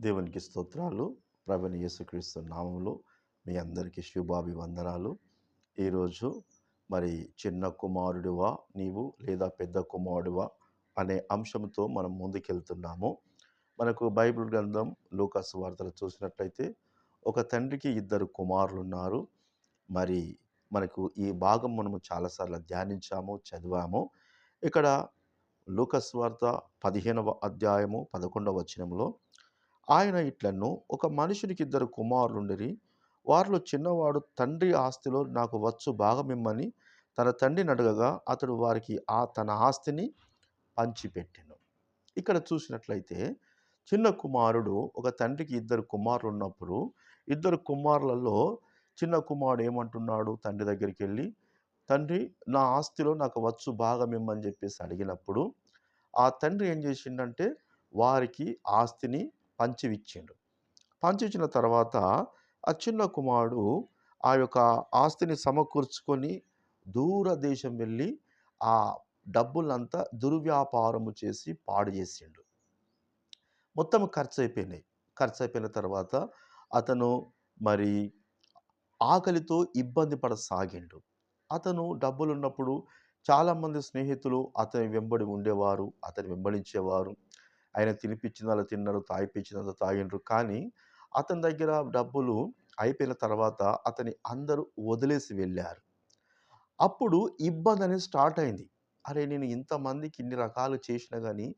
దేవునికి స్తోత్రాలు. ప్రవీణ యేసుక్రీస్తు నామములో మీ అందరికీ శుభాభివందనాలు. ఈరోజు మరి చిన్న కుమారుడివా నీవు లేదా పెద్ద కుమారుడివా అనే అంశంతో మనం ముందుకెళ్తున్నాము. మనకు బైబిల్ గ్రంథం లూకాస్ వార్తలు చూసినట్లయితే ఒక తండ్రికి ఇద్దరు కుమారులు ఉన్నారు మరి మనకు ఈ భాగం మనము చాలాసార్లు ధ్యానించాము చదివాము. ఇక్కడ లూకస్ వార్త పదిహేనవ అధ్యాయము పదకొండవ వచనంలో ఆయన ఇట్లను ఒక మనుషునికి ఇద్దరు కుమారులుండిరి. వారిలో చిన్నవాడు తండ్రి ఆస్తిలో నాకు వచ్చు భాగమిమ్మని తన తండ్రిని అడగగా అతడు వారికి ఆ తన ఆస్తిని పంచిపెట్టెను. ఇక్కడ చూసినట్లయితే చిన్న కుమారుడు ఒక తండ్రికి ఇద్దరు కుమారులు ఉన్నప్పుడు ఇద్దరు కుమారులలో చిన్న కుమారుడు ఏమంటున్నాడు తండ్రి దగ్గరికి వెళ్ళి తండ్రి నా ఆస్తిలో నాకు వచ్చు భాగం ఇమ్మని చెప్పేసి అడిగినప్పుడు ఆ తండ్రి ఏం చేసిండంటే వారికి ఆస్తిని పంచివిచ్చిండు. పంచిచ్చిన తర్వాత ఆ చిన్న కుమారుడు ఆ యొక్క ఆస్తిని సమకూర్చుకొని దూర దేశం వెళ్ళి ఆ డబ్బులంతా దుర్వ్యాపారము చేసి పాడు చేసిండు. మొత్తం ఖర్చు అయిపోయినాయి ఖర్చు అయిపోయిన తర్వాత అతను మరి ఆకలితో ఇబ్బంది పడసాగిండు. అతను డబ్బులు ఉన్నప్పుడు చాలామంది స్నేహితులు అతని వెంబడి ఉండేవారు అతని వెంబడించేవారు. ఆయన తినిపించినంత తిన్నారు తాగిపించినంత తాగిండ్రు. కానీ అతని దగ్గర డబ్బులు అయిపోయిన తర్వాత అతని అందరూ వదిలేసి వెళ్ళారు. అప్పుడు ఇబ్బంది అనేది స్టార్ట్ అయింది. అరే నేను ఇంతమందికి ఇన్ని రకాలు చేసినా కానీ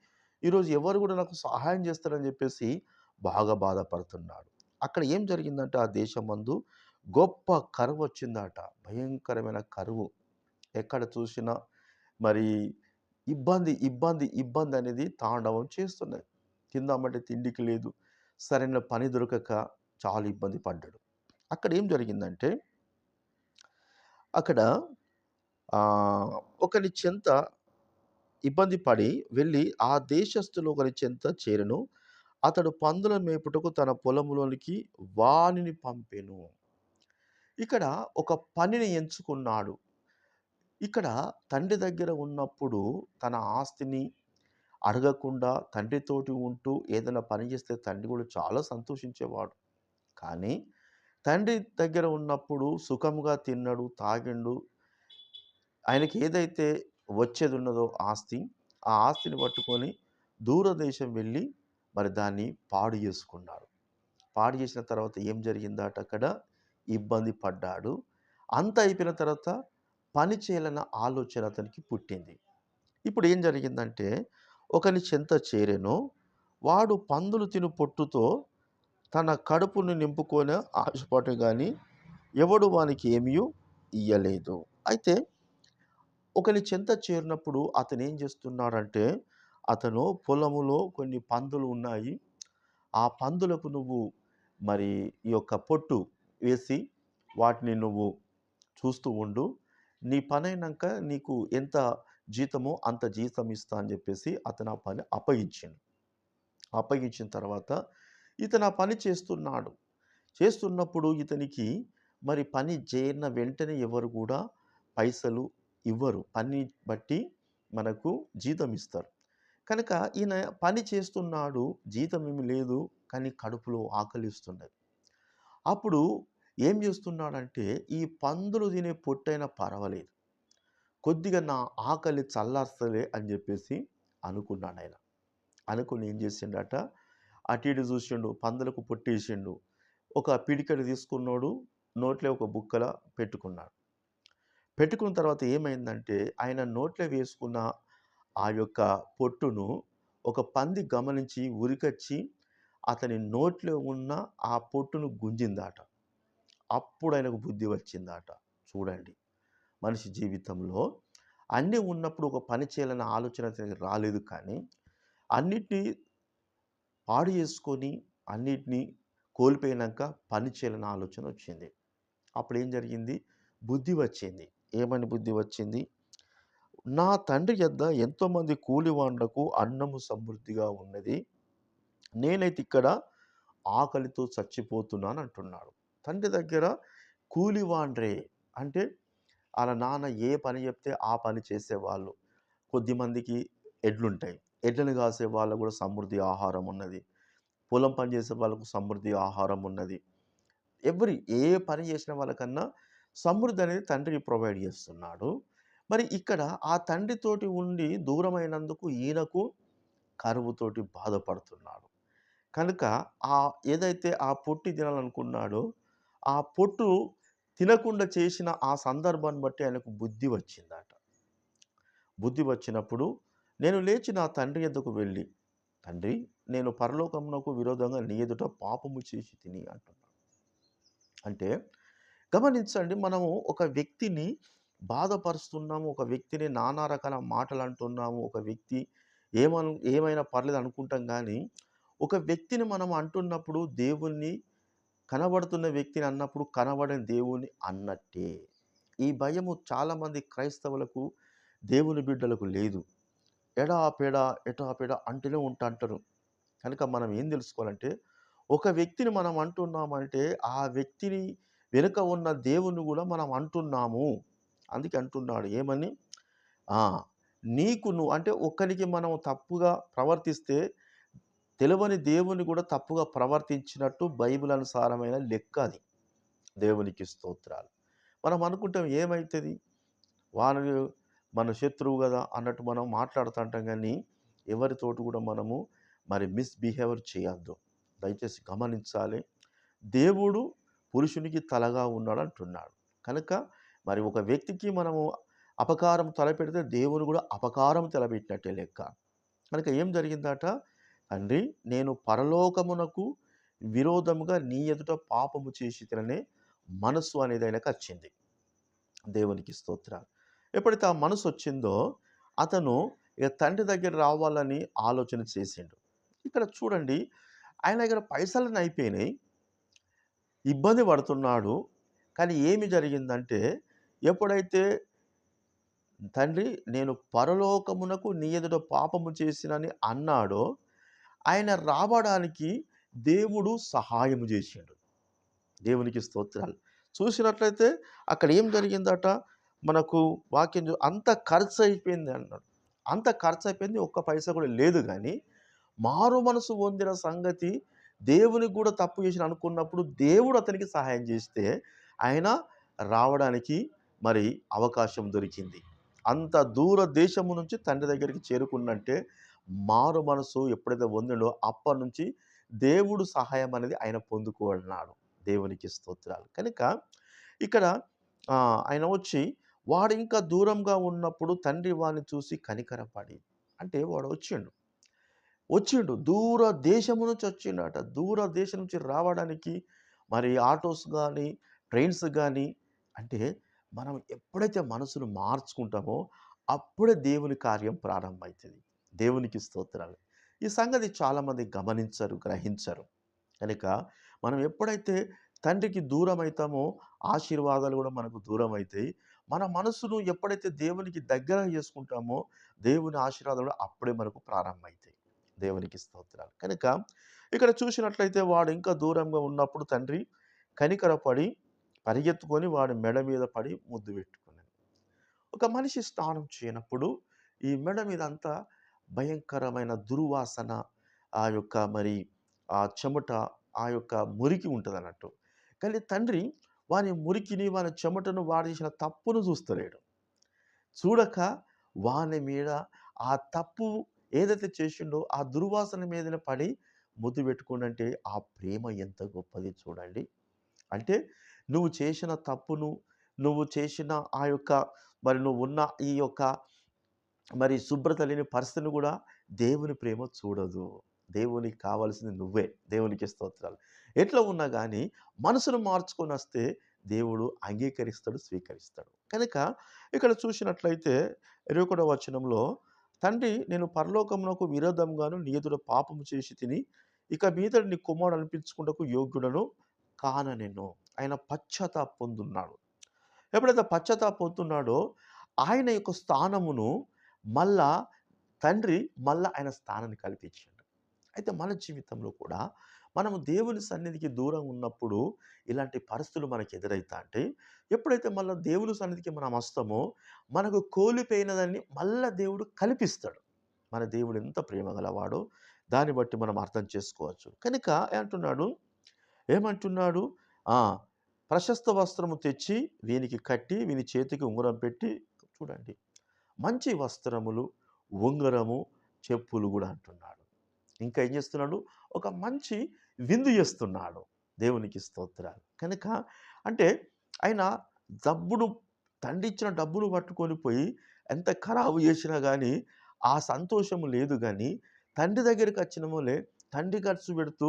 ఈరోజు ఎవరు కూడా నాకు సహాయం చేస్తారని చెప్పేసి బాగా బాధపడుతున్నాడు. అక్కడ ఏం జరిగిందంటే? ఆ దేశం మందు గొప్ప కరువు వచ్చిందట. భయంకరమైన కరువు. ఎక్కడ చూసినా మరి ఇబ్బంది ఇబ్బంది ఇబ్బంది అనేది తాండవం చేస్తున్నాయి. తిందామంటే తిండికి లేదు. సరైన పని దొరకక చాలా ఇబ్బంది పడ్డాడు. అక్కడ ఏం జరిగిందంటే అక్కడ ఒకరి చెంత ఇబ్బంది పడి వెళ్ళి ఆ దేశస్థులు ఒకరి చెంత చేరను. అతడు పందుల మేపుటకు తన పొలంలోనికి వానిని పంపెను. ఇక్కడ ఒక పనిని ఎంచుకున్నాడు. ఇక్కడ తండ్రి దగ్గర ఉన్నప్పుడు తన ఆస్తిని అడగకుండా తండ్రితోటి ఉంటూ ఏదైనా పని చేస్తే తండ్రి కూడా చాలా సంతోషించేవాడు. కానీ తండ్రి దగ్గర ఉన్నప్పుడు సుఖంగా తిన్నాడు తాగిండు. ఆయనకి ఏదైతే వచ్చేది ఉన్నదో ఆస్తి ఆ ఆస్తిని పట్టుకొని దూరదేశం వెళ్ళి మరి దాన్ని పాడు చేసుకున్నాడు. పాడు చేసిన తర్వాత ఏం జరిగిందట అక్కడ? ఇబ్బంది పడ్డాడు. అంత అయిపోయిన తర్వాత పని చేయాలన్న ఆలోచన అతనికి పుట్టింది. ఇప్పుడు ఏం జరిగిందంటే ఒకని చెంత చేరెను వాడు పందులు తిను పొట్టుతో తన కడుపును నింపుకొని ఆశపడు కానీ ఎవడు వానికి ఏమీ ఇయ్యలేదు. అయితే ఒకని చెంత చేరినప్పుడు అతను ఏం చేస్తున్నాడంటే అతను పొలములో కొన్ని పందులు ఉన్నాయి. ఆ పందులకు నువ్వు మరి ఈ యొక్క పొట్టు వేసి వాటిని నువ్వు చూస్తూ ఉండు. నీ పని అయినాక నీకు ఎంత జీతమో అంత జీతం ఇస్తా అని చెప్పేసి అతను ఆ పని అప్పగించిండు. అప్పగించిన తర్వాత ఇతను ఆ పని చేస్తున్నాడు. చేస్తున్నప్పుడు ఇతనికి మరి పని చేయన వెంటనే ఎవరు కూడా పైసలు ఇవ్వరు. పని బట్టి మనకు జీతం ఇస్తారు. కనుక ఈయన పని చేస్తున్నాడు జీతం ఏమి లేదు కానీ కడుపులో ఆకలిస్తున్నది అప్పుడు ఏం చేస్తున్నాడంటే ఈ పందులు తినే పొట్టైనా పర్వాలేదు. కొద్దిగా నా ఆకలి చల్లార్స్తలే అని చెప్పేసి అనుకున్నాడు ఆయన. అనుకుని ఏం చేసిండట అటు ఇటు చూసిండు పందులకు పొట్టేసిండు. ఒక పిడికడి తీసుకున్నాడు నోట్లో ఒక బుక్కల పెట్టుకున్నాడు. పెట్టుకున్న తర్వాత ఏమైందంటే ఆయన నోట్లో వేసుకున్న ఆ యొక్క పొట్టును ఒక పంది గమనించి ఉరికొచ్చి అతని నోట్లో ఉన్న ఆ పొట్టును గుంజిందాట. అప్పుడు ఆయనకు బుద్ధి వచ్చిందట. చూడండి. మనిషి జీవితంలో అన్నీ ఉన్నప్పుడు ఒక పని చేయాలన్న ఆలోచన అతనికి రాలేదు కానీ అన్నిటినీ పాడు చేసుకొని అన్నిటినీ కోల్పోయినాక పని చేయాలన్న ఆలోచన వచ్చింది. అప్పుడు ఏం జరిగింది? బుద్ధి వచ్చింది. ఏమని బుద్ధి వచ్చింది? నా తండ్రి యొద్ద ఎంతోమంది కూలివాండ్లకు అన్నము సమృద్ధిగా ఉన్నది. నేనైతే ఇక్కడ ఆకలితో చచ్చిపోతున్నాను అంటున్నాడు. తండ్రి దగ్గర కూలివాండ్రే అంటే వాళ్ళ నాన్న ఏ పని చెప్తే ఆ పని చేసేవాళ్ళు కొద్దిమందికి ఎడ్లుంటాయి ఎడ్లను కాసే వాళ్ళకు కూడా సమృద్ధి ఆహారం ఉన్నది పొలం పని చేసే వాళ్ళకు సమృద్ధి ఆహారం ఉన్నది. ఎవరి ఏ పని చేసిన వాళ్ళకన్నా సమృద్ధి అనేది తండ్రి ప్రొవైడ్ చేస్తున్నాడు. మరి ఇక్కడ ఆ తండ్రితోటి ఉండి దూరమైనందుకు ఈయనకు కరువుతోటి బాధపడుతున్నాడు. కనుక ఆ ఏదైతే ఆ పొట్టి తినాలనుకున్నాడో, ఆ పొట్టు తినకుండా చేసిన ఆ సందర్భాన్ని బట్టి ఆయనకు బుద్ధి వచ్చిందట. బుద్ధి వచ్చినప్పుడు నేను లేచి నా తండ్రి ఎద్దకు వెళ్ళి, తండ్రి నేను పరలోకమునకు విరోధంగా నీ ఎదుట పాపము చేసి తిని అంటున్నాను అంటే గమనించండి మనము ఒక వ్యక్తిని బాధపరుస్తున్నాము. ఒక వ్యక్తిని నానా రకాల మాటలు అంటున్నాము. ఒక వ్యక్తి ఏమను ఏమైనా పర్లేదు అనుకుంటాం కానీ ఒక వ్యక్తిని మనం అంటున్నప్పుడు దేవుణ్ణి కనబడుతున్న వ్యక్తిని అన్నప్పుడు కనబడని దేవుని అన్నట్టే. ఈ భయము చాలామంది క్రైస్తవులకు, దేవుని బిడ్డలకు లేదు. ఎడాపెడా, ఎటాపేడ అంటూనే ఉంటాంటారు. కనుక మనం ఏం తెలుసుకోవాలంటే, ఒక వ్యక్తిని మనం అంటున్నామంటే, ఆ వ్యక్తిని వెనుక ఉన్న దేవుని కూడా మనం అంటున్నాము. అందుకే అంటున్నాడు ఏమని? నీకు నువ్వు అంటే ఒక్కరికి మనం తప్పుగా ప్రవర్తిస్తే, తెలవని దేవుని కూడా తప్పుగా ప్రవర్తించినట్టు బైబిల్ అనుసారమైన లెక్క అది. దేవునికి స్తోత్రాలు. మనం అనుకుంటాం ఏమవుతుంది వాన మన శత్రువు కదా అన్నట్టు మనం మాట్లాడుతుంటాం కానీ ఎవరితోటి కూడా మనము మరి మిస్‌బిహేవియర్ చేయొద్దు. దయచేసి గమనించాలి. దేవుడు పురుషునికి తలగా ఉన్నాడు అంటున్నాడు కనుక మరి ఒక వ్యక్తికి మనము అపకారం తలపెడితే దేవుడు కూడా అపకారం తలపెట్టినట్టే లెక్క. కనుక ఏం జరిగిందట? తండ్రి నేను పరలోకమునకు విరోధముగా నీ ఎదుట పాపము చేసి తిననే మనస్సు అనేది ఆయనకచ్చింది. దేవునికి స్తోత్రాలు. ఎప్పుడైతే ఆ మనసొచ్చిందో, అతను ఇక తండ్రి దగ్గర రావాలని ఆలోచన చేసిండు. ఇక్కడ చూడండి ఆయన దగ్గర పైసలన్నీ అయిపోయినాయి. ఇబ్బంది పడుతున్నాడు. కానీ ఏమి జరిగిందంటే, ఎప్పుడైతే తండ్రి నేను పరలోకమునకు నీ ఎదుట పాపము చేసినని అన్నాడో, ఆయన రావడానికి దేవుడు సహాయము చేశాడు దేవునికి స్తోత్రాలు. చూసినట్లయితే అక్కడ ఏం జరిగిందట? మనకు వాక్యం అంత అంత ఖర్చయిపోయింది అన్నాడు. అంత ఖర్చు అయిపోయింది ఒక్క పైసా కూడా లేదు కానీ మారు మనసు పొందిన సంగతి దేవునికి కూడా తప్పు చేసిన అనుకున్నప్పుడు దేవుడు అతనికి సహాయం చేస్తే, ఆయన రావడానికి మరి అవకాశం దొరికింది. అంత దూర దేశము నుంచి తండ్రి దగ్గరికి చేరుకున్నంటే, మారు మనసు ఎప్పుడైతే పొందిండో అప్పటినుంచి దేవుడు సహాయం అనేది ఆయన పొందుకున్నాడు. దేవునికి స్తోత్రాలు. కనుక ఇక్కడ ఆయన వచ్చి వాడు ఇంకా దూరంగా ఉన్నప్పుడు తండ్రి వాడిని చూసి కనికరపడి అంటే వాడు వచ్చిండు. వచ్చిండు. దూర దేశం నుంచి వచ్చిండట. దూర దేశం నుంచి రావడానికి మరి ఆటోస్ కానీ ట్రైన్స్ కానీ అంటే మనం ఎప్పుడైతే మనసును మార్చుకుంటామో, అప్పుడే దేవుని కార్యం ప్రారంభమవుతుంది దేవునికి స్తోత్రాలు. ఈ సంగతి చాలామంది గమనించరు, గ్రహించరు. కనుక మనం ఎప్పుడైతే తండ్రికి దూరం అవుతామో ఆశీర్వాదాలు కూడా మనకు దూరం అవుతాయి మన మనసును ఎప్పుడైతే దేవునికి దగ్గర చేసుకుంటామో, దేవుని ఆశీర్వాదాలు కూడా అప్పుడే మనకు ప్రారంభమైతాయి. దేవునికి స్తోత్రాలు. కనుక ఇక్కడ చూసినట్లయితే వాడు ఇంకా దూరంగా ఉన్నప్పుడు తండ్రి కనికరపడి పరిగెత్తుకొని వాడి మెడ మీద పడి ముద్దు పెట్టుకున్నాను ఒక మనిషి స్నానం చేయనప్పుడు ఈ మెడ మీద అంతా భయంకరమైన దుర్వాసన, ఆ యొక్క మరి ఆ చెమట, ఆ యొక్క మురికి ఉంటదన్నట్టు. కానీ తండ్రి వాని మురికిని, వాని చెమటను, వాడు చేసిన తప్పును చూస్తలేడు. చూడక వాని మీద ఆ తప్పు ఏదైతే చేసిండో ఆ దుర్వాసన మీదనే పడి ముద్దు పెట్టుకుండంటే ఆ ప్రేమ ఎంత గొప్పది చూడండి. అంటే నువ్వు చేసిన తప్పును, నువ్వు చేసిన ఆ యొక్క మరి నువ్వు ఉన్న ఈ యొక్క మరి శుభ్రత లేని పరిస్థితిని కూడా దేవుని ప్రేమ చూడదు. దేవునికి కావాల్సింది నువ్వే. దేవునికి స్తోత్రాలు. ఎట్లా ఉన్నా కానీ మనసును మార్చుకొని వస్తే దేవుడు అంగీకరిస్తాడు, స్వీకరిస్తాడు. కనుక ఇక్కడ చూసినట్లయితే 21వ వచనంలో తండ్రి నేను పరలోకమునకు విరోధంగాను నియతుడు పాపము చేసి తిని, ఇక మీద నీ కుమారుడు అనిపించుకుంటకు యోగ్యుడను కాన నేను ఆయన పశ్చాత్తాప పొందున్నాడు. ఎప్పుడైతే పశ్చాత్తాప పొందుతున్నాడో, ఆయన యొక్క స్థానమును మళ్ళా తండ్రి మళ్ళా ఆయన స్థానాన్ని కల్పించిండు. అయితే మన జీవితంలో కూడా మనము దేవుని సన్నిధికి దూరం ఉన్నప్పుడు ఇలాంటి పరిస్థితులు మనకు ఎదురైతాంటే, ఎప్పుడైతే మళ్ళీ దేవుని సన్నిధికి మనం వస్తామో, మనకు కోల్పోయినదాన్ని మళ్ళా దేవుడు కల్పిస్తాడు. మన దేవుడు ఎంత ప్రేమ గలవాడో, దాన్ని బట్టి మనం అర్థం చేసుకోవచ్చు. కనుక ఏమంటున్నాడు? ఏమంటున్నాడు? ప్రశస్త వస్త్రము తెచ్చి వీనికి కట్టి, వీని చేతికి ఉంగరం పెట్టి చూడండి. మంచి వస్త్రములు, ఉంగరము, చెప్పులు కూడా అంటున్నాడు. ఇంకా ఏం చేస్తున్నాడు? ఒక మంచి విందు చేస్తున్నాడు. దేవునికి స్తోత్రాలు. కనుక అంటే ఆయన డబ్బును తండ్రి ఇచ్చిన డబ్బును పట్టుకొని పోయి ఎంత ఖరాబు చేసినా కానీ ఆ సంతోషం లేదు కానీ తండ్రి దగ్గరికి వచ్చినమోలే తండ్రి ఖర్చు పెడుతూ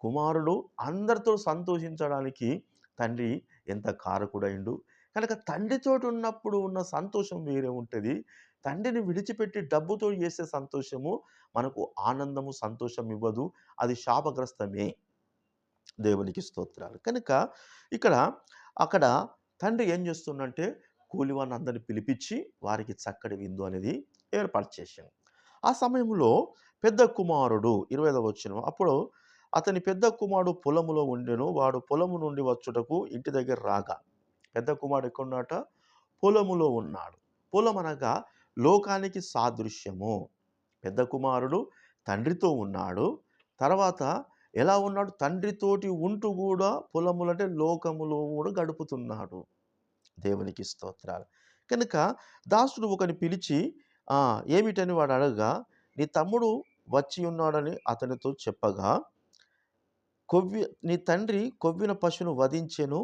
కుమారుడు అందరితో సంతోషించడానికి తండ్రి ఎంత కారకుడైండు కనుక తండ్రితోటి ఉన్నప్పుడు ఉన్న సంతోషం వేరే ఉంటుంది తండ్రిని విడిచిపెట్టి డబ్బుతో చేసే సంతోషము మనకు ఆనందము, సంతోషం ఇవ్వదు. అది శాపగ్రస్తమే. దేవునికి స్తోత్రాలు. కనుక ఇక్కడ అక్కడ తండ్రి ఏం చేస్తుండంటే కూలివారిని అందరిని పిలిపిచ్చి వారికి చక్కటి విందు అనేది ఏర్పాటు చేశాను ఆ సమయంలో పెద్ద కుమారుడు ఇరవై వచ్చిన అప్పుడు అతని పెద్ద కుమారుడు పొలములో ఉండెను. వాడు పొలము నుండి వచ్చుటకు ఇంటి దగ్గర రాగా పెద్ద కుమారుడు ఎక్కడున్నాడట? పొలములో ఉన్నాడు. పొలం అనగా లోకానికి సాదృశ్యము. పెద్ద కుమారుడు తండ్రితో ఉన్నాడు. తర్వాత ఎలా ఉన్నాడు? తండ్రితోటి ఉంటూ కూడా పొలములంటే లోకములో కూడా గడుపుతున్నాడు. దేవునికి స్తోత్రాలు. కనుక దాసుడు ఒకని పిలిచి ఏమిటని వాడు అడగగా, నీ తమ్ముడు వచ్చి ఉన్నాడని అతనితో చెప్పగా, కొవ్వి నీ తండ్రి కొవ్విన పశువును వధించెను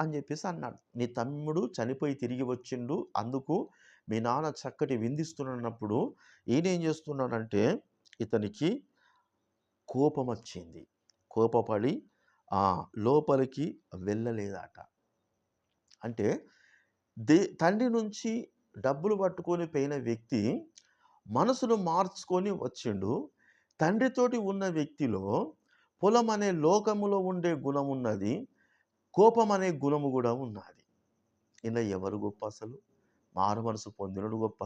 అని చెప్పేసి అన్నాడు. నీ తమ్ముడు చనిపోయి తిరిగి వచ్చిండు. అందుకు మీ నాన్న చక్కటి విందిస్తున్నాడన్నప్పుడు ఈయనేం చేస్తున్నాడంటే ఇతనికి కోపం వచ్చింది కోపపడి లోపలికి వెళ్ళలేదట. అంటే దే తండ్రి నుంచి డబ్బులు పట్టుకొని పోయిన వ్యక్తి మనసును మార్చుకొని వచ్చిండు. తండ్రితోటి ఉన్న వ్యక్తిలో పొలం అనే లోకములో ఉండే గుణం ఉన్నది కోపం అనే గుణము కూడా ఉన్నది. ఇలా ఎవరు గొప్ప అసలు? మారు మనసు పొందినడు గొప్ప?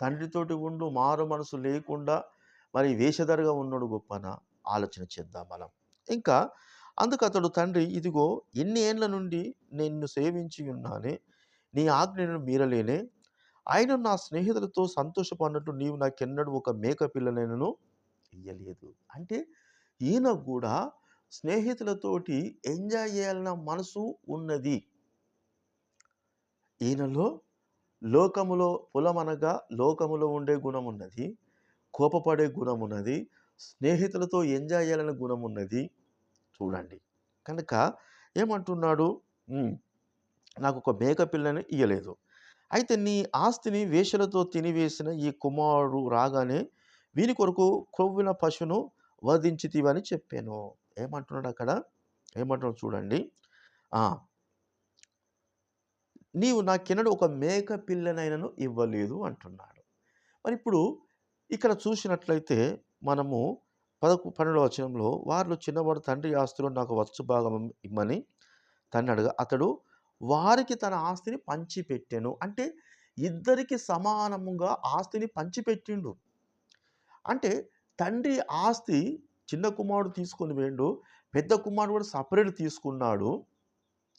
తండ్రితోటి ఉండు మారు మనసు లేకుండా మరి వేషధరగా ఉన్నాడు గొప్పన ఆలోచన చేద్దాం మనం. ఇంకా అతడు తండ్రి ఇదిగో ఇన్ని ఏండ్ల నుండి నిన్ను సేవించి ఉన్నానే, నీ ఆజ్ఞను మీరలేనే. ఆయన నా స్నేహితులతో సంతోషపడినట్టు నీవు నాకెన్నడూ ఒక మేక పిల్లనైనను ఇయ్యలేదు. అంటే ఈయన కూడా స్నేహితులతోటి ఎంజాయ్ చేయాలన్న మనసు ఉన్నది. ఈయనలో లోకములో పొలమనగా లోకములో ఉండే గుణం ఉన్నది కోపపడే గుణం ఉన్నది స్నేహితులతో ఎంజాయ్ చేయాలనే గుణమున్నది. చూడండి. కనుక ఏమంటున్నాడు? నాకు ఒక మేక పిల్లని ఇయ్యలేదు. అయితే నీ ఆస్తిని వేషలతో తినివేసిన ఈ కుమారుడు రాగానే వీని కొరకు కొవ్విన పశువును వధించితివని చెప్పాను ఏమంటున్నాడు అక్కడ ఏమంటున్నాడో చూడండి. నీవు నీవు నాకెన్నడూ ఒక మేక పిల్లనైనను ఇవ్వలేదు అంటున్నాడు. మరి ఇప్పుడు ఇక్కడ చూసినట్లయితే మనము పదకు 12వ వచనంలో వారిలో చిన్నవాడు తండ్రి ఆస్తిలో నాకు వచ్చు భాగం ఇమ్మని తండ్రి అడగగా అతడు వారికి తన ఆస్తిని పంచిపెట్టాను అంటే ఇద్దరికి సమానముగా ఆస్తిని పంచిపెట్టిండు. అంటే తండ్రి ఆస్తి చిన్న కుమారుడు తీసుకొని వేండు పెద్ద కుమారుడు కూడా సపరేట్ తీసుకున్నాడు.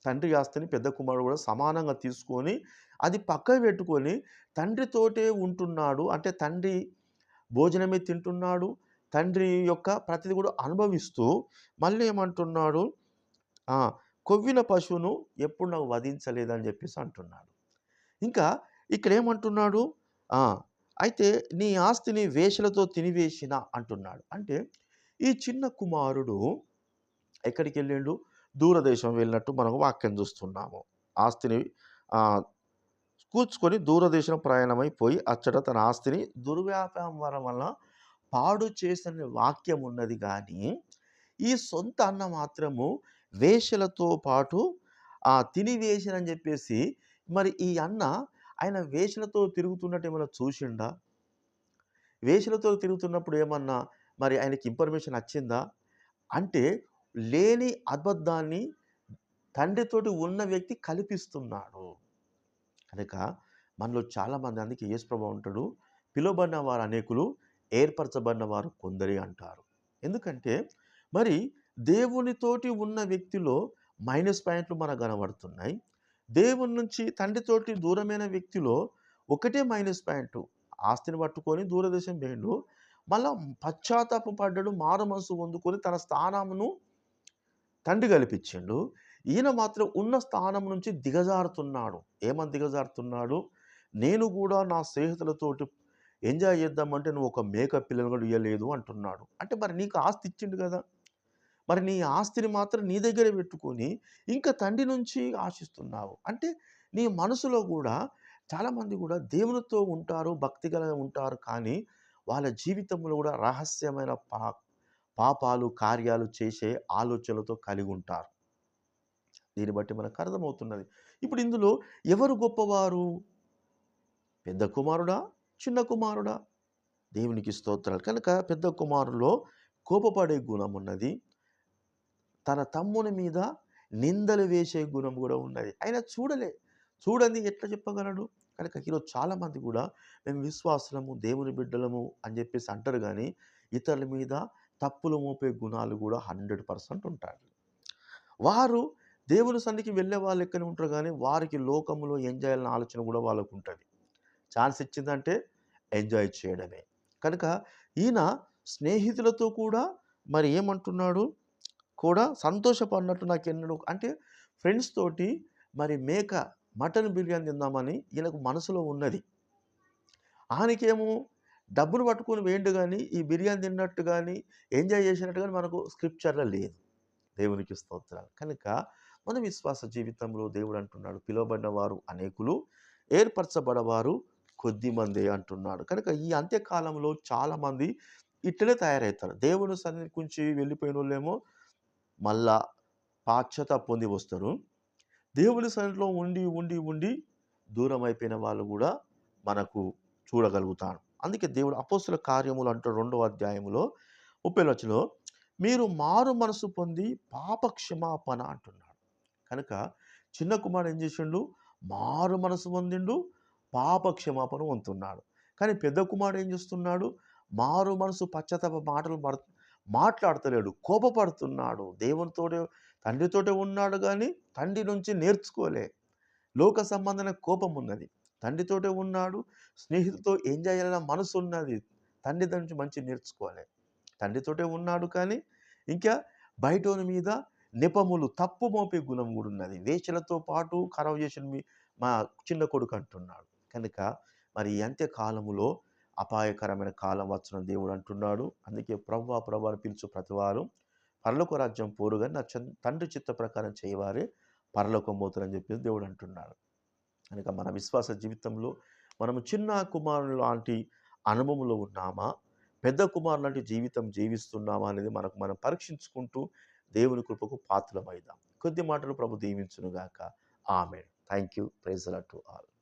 తండ్రి ఆస్తిని పెద్ద కుమారుడు కూడా సమానంగా తీసుకొని అది పక్కకు పెట్టుకొని తండ్రితోటే ఉంటున్నాడు. అంటే తండ్రి భోజనమే తింటున్నాడు. తండ్రి యొక్క ప్రతిది కూడా అనుభవిస్తూ మళ్ళీ ఏమంటున్నాడు? కొవ్విన పశువును ఎప్పుడు నాకు వధించలేదని చెప్పేసి అంటున్నాడు. ఇంకా ఇక్కడేమంటున్నాడు? ఏమంటున్నాడు అయితే నీ ఆస్తిని వేషలతో తినివేసిన అంటున్నాడు. అంటే ఈ చిన్న కుమారుడు ఎక్కడికెళ్ళిండు? దూరదేశం వెళ్ళినట్టు మనం వాక్యం చూస్తున్నాము. ఆస్తిని కూర్చుకొని దూరదేశం ప్రయాణమైపోయి అచ్చట తన ఆస్తిని దుర్వ్యాపారం వల్ల పాడు చేసిన వాక్యం ఉన్నది కానీ ఈ సొంత అన్న మాత్రము వేషలతో పాటు ఆహ్, తినివేసినని చెప్పేసి మరి ఈ అన్న ఆయన వేషలతో తిరుగుతున్నట్టు ఏమైనా చూసిండా? వేషలతో తిరుగుతున్నప్పుడు ఏమన్నా మరి ఆయనకి ఇన్ఫర్మేషన్ వచ్చిందా? అంటే లేని అబద్ధాన్ని తండ్రితోటి ఉన్న వ్యక్తి కల్పిస్తున్నాడు. కనుక మనలో చాలామంది అందుకే యేసుప్రభు ఉంటాడు పిలువబడిన వారు అనేకులు, ఏర్పరచబడిన వారు కొందరి అంటారు. ఎందుకంటే మరి దేవునితోటి ఉన్న వ్యక్తిలో మైనస్ పాయింట్లు మనకు కనబడుతున్నాయి. దేవుని నుంచి తండ్రితోటి దూరమైన వ్యక్తిలో ఒకటే మైనస్ పాయింట్ ఆస్తిని పట్టుకొని దూరదేశం వేయండు మళ్ళా పశ్చాత్తాప పడ్డడు మారు మనసు పొందుకొని తన స్థానమును తండ్రి కల్పించిండు. ఈయన మాత్రం ఉన్న స్థానం నుంచి దిగజారుతున్నాడు. ఏమని దిగజారుతున్నాడు? నేను కూడా నా స్నేహితులతోటి ఎంజాయ్ చేద్దామంటే నువ్వు ఒక మేకప్ పిల్లలు కూడా ఇవ్వలేదు అంటున్నాడు. అంటే మరి నీకు ఆస్తి ఇచ్చిండు కదా. మరి నీ ఆస్తిని మాత్రం నీ దగ్గరే పెట్టుకొని ఇంకా తండ్రి నుంచి ఆశిస్తున్నావు. అంటే నీ మనసులో కూడా చాలామంది కూడా దేవునితో ఉంటారు భక్తిగా ఉంటారు కానీ వాళ్ళ జీవితంలో కూడా రహస్యమైన పా పాపాలు కార్యాలు చేసే ఆలోచనలతో కలిగి ఉంటారు. దీన్ని బట్టి మనకు అర్థమవుతున్నది. ఇప్పుడు ఇందులో ఎవరు గొప్పవారు? పెద్ద కుమారుడా? చిన్న కుమారుడా? దేవునికి స్తోత్రాలు. కనుక పెద్ద కుమారులో కోపపడే గుణం ఉన్నది. తన తమ్ముని మీద నిందలు వేసే గుణం కూడా ఉన్నది. ఆయన చూడలే. చూడండి ఎట్లా చెప్పగలడు? కనుక ఈరోజు చాలామంది కూడా మేము విశ్వాసము దేవుని బిడ్డలము అని చెప్పేసి అంటారు కానీ ఇతరుల మీద తప్పులు మోపే గుణాలు కూడా హండ్రెడ్ పర్సెంట్ ఉంటాయి వారు దేవుని సన్నిధికి వెళ్ళే వాళ్ళు ఎక్కడ ఉంటారు కానీ వారికి లోకంలో ఎంజాయ్ చేయాలన్న ఆలోచన కూడా వాళ్ళకు ఉంటుంది. ఛాన్స్ ఇచ్చిందంటే ఎంజాయ్ చేయడమే. కనుక ఈయన స్నేహితులతో కూడా మరి ఏమంటున్నాడు? కూడా సంతోషపడినట్టు నాకు ఎన్నడూ అంటే ఫ్రెండ్స్ తోటి మరి మేక మటన్ బిర్యానీ తిందామని ఈయనకు మనసులో ఉన్నది. ఆయనకేమో డబ్బులు పట్టుకొని వేయండు కానీ ఈ బిర్యానీ తిన్నట్టు కానీ ఎంజాయ్ చేసినట్టు కానీ మనకు స్క్రిప్చర్లో లేదు. దేవునికి స్తోత్రాలు. కనుక మన విశ్వాస జీవితంలో దేవుడు అంటున్నాడు పిలువబడిన వారు అనేకులు ఏర్పరచబడవారు కొద్ది మంది అంటున్నాడు. కనుక ఈ అంత్యకాలంలో చాలామంది ఇట్లనే తయారవుతారు. దేవుని సన్నిధి నుంచి వెళ్ళిపోయిన వాళ్ళేమో మళ్ళా పాశ్చత పొంది వస్తారు. దేవుని సన్నిధిలో ఉండి ఉండి ఉండి దూరం అయిపోయిన వాళ్ళు కూడా మనకు చూడగలుగుతాడు అందుకే దేవుడు అపోస్తుల కార్యములు అంటూ రెండవ అధ్యాయంలో ముప్పై మీరు మారు మనసు పొంది పాప క్షమాపణ అంటున్నాడు. కనుక చిన్న కుమారుడు ఏం చేసిండు? మారు మనసు పొందిండు పాప క్షమాపణ పొందుతున్నాడు. కానీ పెద్ద కుమారుడు ఏం చేస్తున్నాడు? మారు మనసు పశ్చాత్తాప మాటలు మాట్లాడతలేడు కోపపడుతున్నాడు. దేవునితో తండ్రితోటే ఉన్నాడు కానీ తండ్రి నుంచి నేర్చుకోలే. లోక సంబంధమైన కోపం ఉన్నది. తండ్రితోటే ఉన్నాడు స్నేహితులతో ఎంజాయ్ చేయాలన్న మనసు ఉన్నది. తండ్రి దాని నుంచి మంచి నేర్చుకోవాలి తండ్రితోటే ఉన్నాడు కానీ ఇంకా బయటోని మీద నిపములు తప్పు మోపే గుణం కూడా ఉన్నది. వేషలతో పాటు ఖరాబ్ చేసిన మీ మా చిన్న కొడుకు అంటున్నాడు. కనుక మరి అంత్యకాలములో అపాయకరమైన కాలం వచ్చిన దేవుడు అంటున్నాడు. అందుకే ప్రవ్వా ప్రభు అని పిలుచు ప్రతివారు పరలోక రాజ్యం పోరుగా నా తండ్రి చిత్త ప్రకారం చేయవారే పరలోకం పోతారని చెప్పేసి దేవుడు అంటున్నాడు. కనుక మన విశ్వాస జీవితంలో మనము చిన్న కుమారుడు లాంటి అనుభవంలో ఉన్నామా? పెద్ద కుమారు లాంటి జీవితం జీవిస్తున్నామా అనేది మనకు మనం పరీక్షించుకుంటూ దేవుని కృపకు పాత్రమైదాం. కొద్ది మాటలు ప్రభు దీవించునుగాక. ఆమె thank you praise to all.